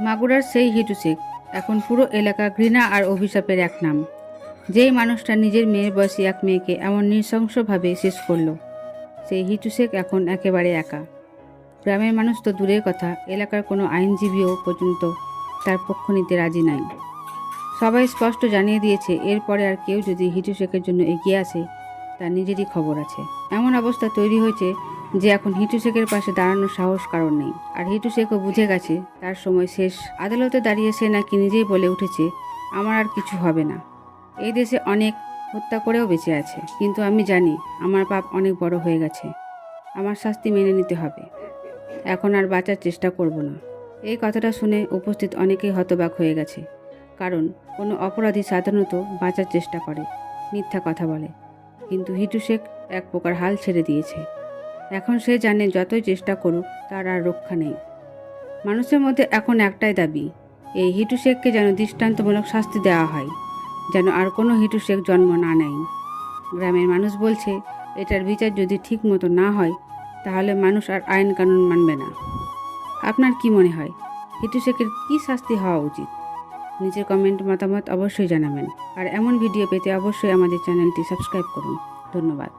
মাগুরার সেই হিটু এখন পুরো এলাকা ঘৃণা আর অভিশাপের এক নাম। যেই মানুষটা নিজের মেয়ের বয়সী এক মেয়েকে এমন নৃশংসভাবে শেষ করল, সেই হিটু শেখ এখন একেবারে একা। গ্রামের মানুষ তো দূরের কথা, এলাকার কোনো আইনজীবীও পর্যন্ত তার পক্ষ নিতে রাজি নাই। সবাই স্পষ্ট জানিয়ে দিয়েছে, এরপরে আর কেউ যদি হিটু শেখের জন্য এগিয়ে আসে, তার নিজেরই খবর আছে। এমন অবস্থা তৈরি হয়েছে যে এখন হিটু শেখের পাশে দাঁড়ানোর সাহস কারণ নেই। আর হিটু শেখও বুঝে গেছে তার সময় শেষ। আদালতে দাঁড়িয়ে সে নাকি নিজেই বলে উঠেছে, আমার আর কিছু হবে না। এই দেশে অনেক হত্যা করেও বেঁচে আছে। কিন্তু আমি জানি আমার পাপ অনেক বড় হয়ে গেছে। আমার শাস্তি মেনে নিতে হবে। এখন আর বাঁচার চেষ্টা করব না। এই কথাটা শুনে উপস্থিত অনেকেই হতবাক হয়ে গেছে। কারণ কোনো অপরাধী সাধারণত বাঁচার চেষ্টা করে। মিথ্যা কথা বলে। কিন্তু হিটু শেখ এক প্রকার হাল ছেড়ে দিয়েছে। এখন সে জানে যতই চেষ্টা করুক, তার আর রক্ষা নেই। মানুষের মধ্যে এখন একটাই দাবি, এই হিটু শেখকে যেন দৃষ্টান্তমূলক শাস্তি দেওয়া হয়, যেন আর কোনো হিটু শেখ জন্ম না নেয়। গ্রামের মানুষ বলছে, এটার বিচার যদি ঠিক মতো না হয়, তাহলে মানুষ আর আইন কানুন মানবে না। আপনার কি মনে হয়, হিটু শেখের কী শাস্তি হওয়া উচিত? নিজের কমেন্ট মতামত অবশ্যই জানাবেন, আর এমন ভিডিও পেতে অবশ্যই আমাদের চ্যানেলটি সাবস্ক্রাইব করুন। ধন্যবাদ।